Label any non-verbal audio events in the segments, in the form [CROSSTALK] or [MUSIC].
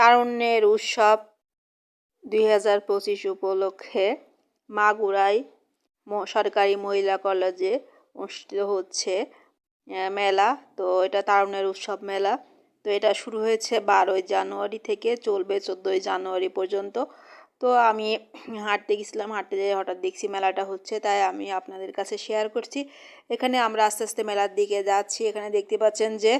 তারুণ্যের উৎসব দুই হাজার পঁচিশ উপলক্ষে মাগুরায় সরকারি মহিলা কলেজে অনুষ্ঠিত হচ্ছে মেলা। তো এটা তারুণ্যের উৎসব মেলা। তো এটা শুরু হয়েছে বারোই জানুয়ারি থেকে চলবে চোদ্দোই জানুয়ারি পর্যন্ত। তো আমি হাঁটতে গেছিলাম, হাঁটতে যেয়ে হঠাৎ দেখছি মেলাটা হচ্ছে, তাই আমি আপনাদের কাছে শেয়ার করছি। এখানে আমরা আস্তে আস্তে মেলার দিকে যাচ্ছি। এখানে দেখতে পাচ্ছেন যে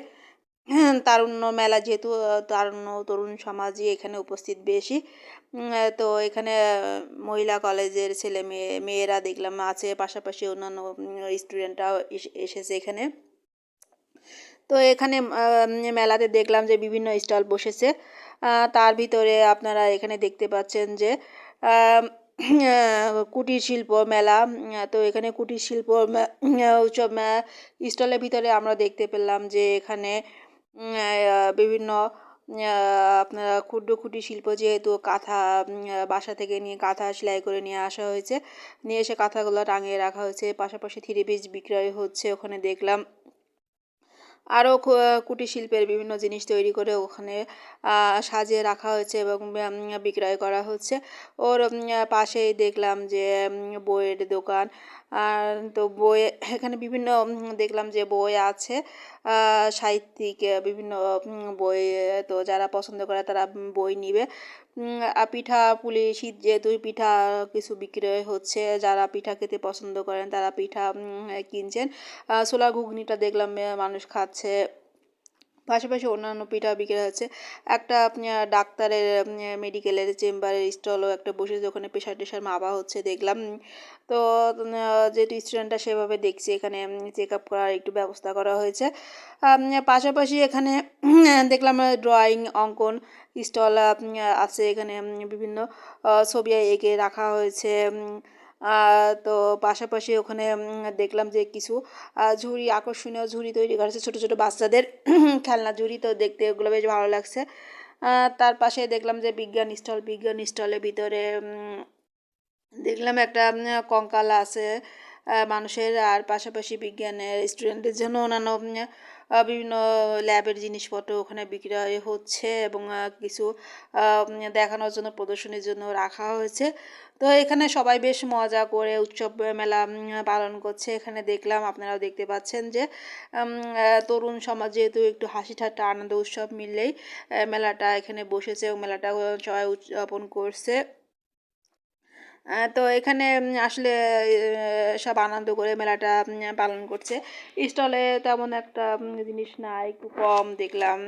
তারুণ্য মেলা যেহেতু তারুণ্য তরুণ সমাজই এখানে উপস্থিত বেশি। তো এখানে মহিলা কলেজের ছেলে মেয়ে, মেয়েরা দেখলাম আছে, পাশাপাশি অন্যান্য স্টুডেন্টরাও এসেছে এখানে। তো এখানে মেলাতে দেখলাম যে বিভিন্ন স্টল বসেছে। তার ভিতরে আপনারা এখানে দেখতে পাচ্ছেন যে কুটির শিল্প মেলা তো এখানে কুটির শিল্প উৎসব স্টলের ভিতরে আমরা দেখতে পেলাম যে এখানে বিভিন্ন আপনারা ক্ষুদ্র কুটির শিল্প যেহেতু কাঁথা বাসা থেকে নিয়ে কাঁথা সেলাই করে নিয়ে আসা হয়েছে। নিয়ে এসে কাঁথাগুলো টাঙিয়ে রাখা হয়েছে। পাশাপাশি থ্রি পিস বিক্রয় হচ্ছে, ওখানে দেখলাম। আরও কুটির শিল্পের বিভিন্ন জিনিস তৈরি করে ওখানে সাজিয়ে রাখা হয়েছে এবং বিক্রয় করা হচ্ছে। ওর পাশেই দেখলাম যে বইয়ের দোকান। আর তো বই এখানে বিভিন্ন দেখলাম যে বই আছে সাহিত্যিক, বিভিন্ন বই, তো যারা পছন্দ করে তারা বই নিবে। পিঠা, পুলি, শীত যেহেতু পিঠা কিছু বিক্রয় হচ্ছে, যারা পিঠা খেতে পছন্দ করেন, তারা পিঠা কিনছেন। ছোলা ঘুগনিটা দেখলাম মানুষ খাচ্ছে। পাশাপাশি অন্যান্য পিঠা বিক্রি হচ্ছে একটা ডাক্তারের মেডিকেলের চেম্বারের স্টলও একটা বসেছে ওখানে প্রেশার টেশার মাপা হচ্ছে, দেখলাম। তো যেহেতু স্টুডেন্টটা সেভাবে দেখছি, এখানে চেক আপ করার একটু ব্যবস্থা করা হয়েছে। পাশাপাশি এখানে দেখলাম ড্রয়িং অঙ্কন স্টল আছে, এখানে বিভিন্ন ছবি এঁকে রাখা হয়েছে তো পাশাপাশি ওখানে দেখলাম যে কিছু ঝুড়ি, আকর্ষণীয় ঝুড়ি তৈরি করা হয়েছে, ছোটো ছোটো বাচ্চাদের [CLEARS THROAT] খেলনা ঝুড়ি তো দেখতে ওগুলো বেশ ভালো লাগছে। তার পাশে দেখলাম যে বিজ্ঞান স্টল, বিজ্ঞান স্টলের ভিতরে দেখলাম একটা কঙ্কাল আছে মানুষের, আর পাশাপাশি বিজ্ঞানের স্টুডেন্টদের জন্য অন্যান্য বিভিন্ন ল্যাবের জিনিসপত্র ওখানে বিক্রয় হচ্ছে এবং কিছু দেখানোর জন্য, প্রদর্শনীর জন্য রাখা হয়েছে। তো এখানে সবাই বেশ মজা করে উৎসব মেলা পালন করছে। এখানে দেখলাম আপনারাও দেখতে পাচ্ছেন যে তরুণ সমাজ যেহেতু একটু হাসি ঠাট্টা, আনন্দ, উৎসব মিললেই মেলাটা এখানে বসেছে এবং মেলাটা সবাই উদযাপন করছে। তো এখানে আসলে সব আনন্দ করে মেলাটা পালন করছে। স্টলে তেমন একটা জিনিস নাই, একটু কম দেখলাম।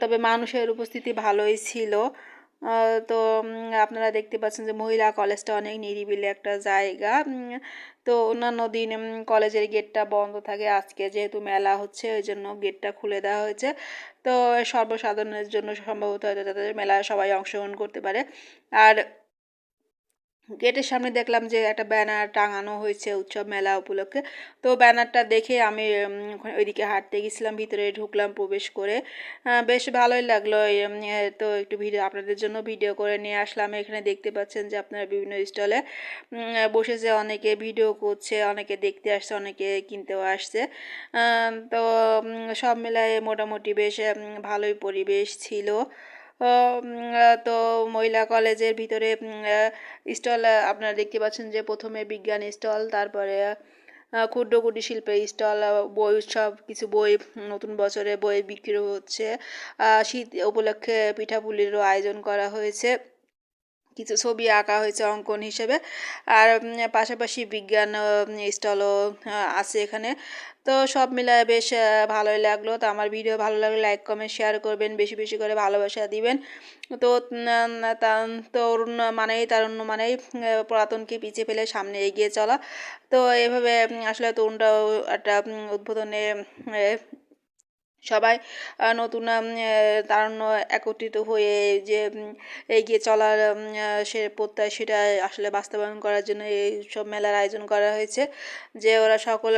তবে মানুষের উপস্থিতি ভালোই ছিল। তো আপনারা দেখতে পাচ্ছেন যে মহিলা কলেজটা অনেক নিরিবিলি একটা জায়গা। তো অন্যান্য দিন কলেজের গেটটা বন্ধ থাকে। আজকে যেহেতু মেলা হচ্ছে, ওই জন্য গেটটা খুলে দেওয়া হয়েছে। তো সর্বসাধারণের জন্য সম্ভবত হয়তো যাতে মেলায় সবাই অংশগ্রহণ করতে পারে। আর গেটের সামনে দেখলাম যে একটা ব্যানার টাঙানো হয়েছে উৎসব মেলা উপলক্ষে। তো ব্যানারটা দেখে আমি ওইদিকে হাঁটতে গেছিলাম, ভিতরে ঢুকলাম প্রবেশ করে। বেশ ভালোই লাগল। তো একটু ভিডিও, আপনাদের জন্য ভিডিও করে নিয়ে আসলাম। এখানে দেখতে পাচ্ছেন যে আপনারা বিভিন্ন স্টলে বসেছে অনেকে ভিডিও করছে, অনেকে দেখতে আসছে, অনেকে কিনতেও আসছে। তো সব মিলায়ে মোটামুটি বেশ ভালোই পরিবেশ ছিল। তো মহিলা কলেজের ভিতরে স্টল আপনারা দেখতে পাচ্ছেন যে প্রথমে বিজ্ঞান স্টল, তারপরে ক্ষুদ্র কুটির শিল্পের স্টল বই উৎসব, কিছু বই নতুন বছরে বই বিক্রি হচ্ছে। শীত উপলক্ষে পিঠাপুলিরও আয়োজন করা হয়েছে। কিছু ছবি আঁকা হয়েছে অঙ্কন হিসেবে। আর পাশাপাশি বিজ্ঞান স্টলও আছে এখানে। তো সব মিলায় বেশ ভালোই লাগল। তো আমার ভিডিও ভালো লাগলে লাইক কমেন্ট শেয়ার করবেন, বেশি বেশি করে ভালোবাসা দিবেন। তো তরুণ মানেই তারুণ্য মানেই পুরাতনকে পিছিয়ে ফেলে সামনে এগিয়ে চলা। তো এভাবে আসলে তরুণটাও একটা উদ্বোধনে সবাই নতুন আম, একত্রিত হয়ে যে এগিয়ে চলার সে প্রত্যয় সেটা আসলে বাস্তবায়ন করার জন্য এই সব মেলার আয়োজন করা হয়েছে। যে ওরা সকল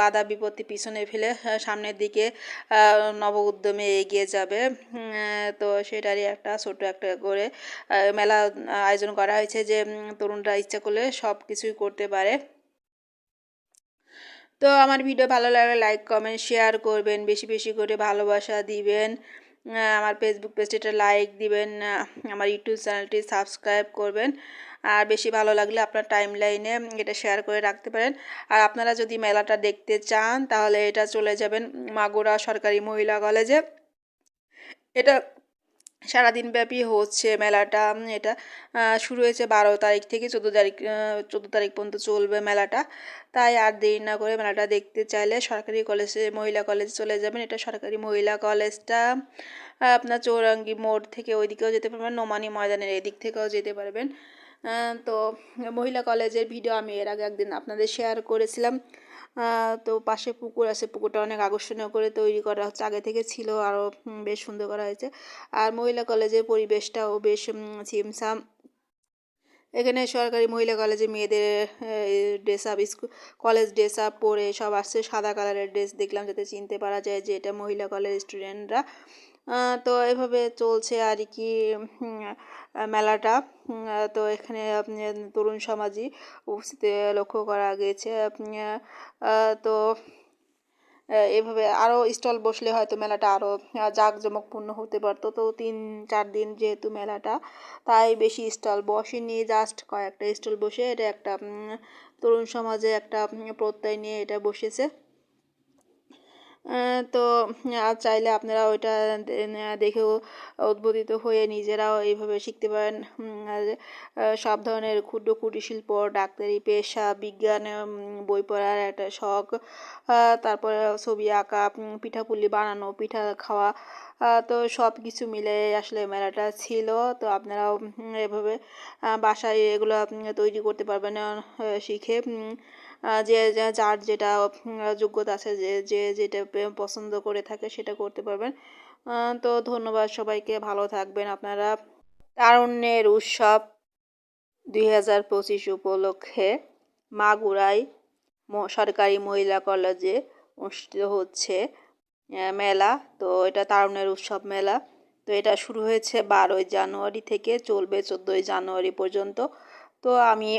বাধা বিপত্তি পিছনে ফেলে সামনের দিকে নব উদ্যমে এগিয়ে যাবে। তো সেটারই একটা ছোট একটা করে মেলা আয়োজন করা হয়েছে যে তরুণরা ইচ্ছা করলে সব কিছুই করতে পারে। তো আমার ভিডিও ভালো লাগলে লাইক কমেন্ট শেয়ার করবেন, বেশি বেশি করে ভালোবাসা দিবেন। আমার ফেসবুক পেজটিতে লাইক দিবেন আমার ইউটিউব চ্যানেলটি সাবস্ক্রাইব করবেন। আর বেশি ভালো লাগলে আপনার টাইম লাইনে এটা শেয়ার করে রাখতে পারেন। আর আপনারা যদি মেলাটা দেখতে চান, তাহলে এটা চলে যাবেন মাগুরা সরকারি মহিলা কলেজে এটা সারাদিন ব্যাপী হচ্ছে মেলাটা এটা শুরু হয়েছে বারো তারিখ থেকে চোদ্দ তারিখ চোদ্দ তারিখ পর্যন্ত চলবে মেলাটা। তাই আর দেরি না করে মেলাটা দেখতে চাইলে সরকারি কলেজে, মহিলা কলেজে চলে যাবেন। এটা সরকারি মহিলা কলেজটা আপনার চৌরাঙ্গি মোড় থেকে ওইদিকেও যেতে পারবেন, নোমানি ময়দানের এদিক থেকেও যেতে পারবেন। তো মহিলা কলেজের ভিডিও আমি এর আগে একদিন আপনাদের শেয়ার করেছিলাম। তো পাশে পুকুর আছে, পুকুরটা অনেক আকর্ষণীয় করে তৈরি করা হচ্ছে। আগে থেকে ছিল আরও বেশ সুন্দর করা হয়েছে। আর মহিলা কলেজের পরিবেশটাও বেশ ছিমছাম। এখানে সরকারি মহিলা কলেজে মেয়েদের dress up school college dress up পরে সব আসছে। সাদা কালারের ড্রেস দেখলাম, যাতে চিনতে পারা যায় যে এটা মহিলা কলেজ স্টুডেন্টরা তো এভাবে চলছে আর কি মেলাটা। তো এখানে তরুণ সমাজই উপস্থিতি লক্ষ্য করা গিয়েছে তো এভাবে আরও স্টল বসলে হয়তো মেলাটা আরও জাঁকজমকপূর্ণ হতে পারতো। তো তিন, চার দিন যেহেতু মেলাটা, তাই বেশি স্টল বসেনি। জাস্ট কয়েকটা স্টল বসে এটা একটা তরুণ সমাজে একটা প্রত্যয় নিয়ে এটা বসেছে। তো আর চাইলে আপনারা ওইটা দেখেও উদ্বোধিত হয়ে নিজেরাও এইভাবে শিখতে পারেন। সব ধরনের ক্ষুদ্র কুটির শিল্প ডাক্তারি, পেশা, বিজ্ঞান বই পড়ার একটা শখ। তারপরে ছবি আঁকা পিঠাপুলি বানানো, পিঠা খাওয়া তো সব কিছু মিলে আসলে মেলাটা ছিল। তো আপনারাও এভাবে বাসায় এগুলো তৈরি করতে পারবেন শিখে। যে যার যেটা যোগ্যতা আছে, যে যে, যেটা পছন্দ করে থাকে সেটা করতে পারবেন। তো ধন্যবাদ সবাইকে, ভালো থাকবেন আপনারা। তারুণ্যের উৎসব দুই হাজার পঁচিশ উপলক্ষে মাগুরাই সরকারি মহিলা কলেজে অনুষ্ঠিত হচ্ছে মেলা। তো এটা তারুণ্যের উৎসব মেলা। তো এটা শুরু হয়েছে বারোই জানুয়ারি থেকে চলবে চোদ্দোই জানুয়ারি পর্যন্ত। তো আমি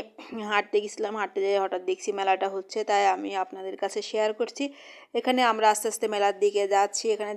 হাঁটতে গেছিলাম, হাঁটতে যেয়ে হঠাৎ দেখছি মেলাটা হচ্ছে, তাই আমি আপনাদের কাছে শেয়ার করছি। এখানে আমরা আস্তে আস্তে মেলার দিকে যাচ্ছি, এখানে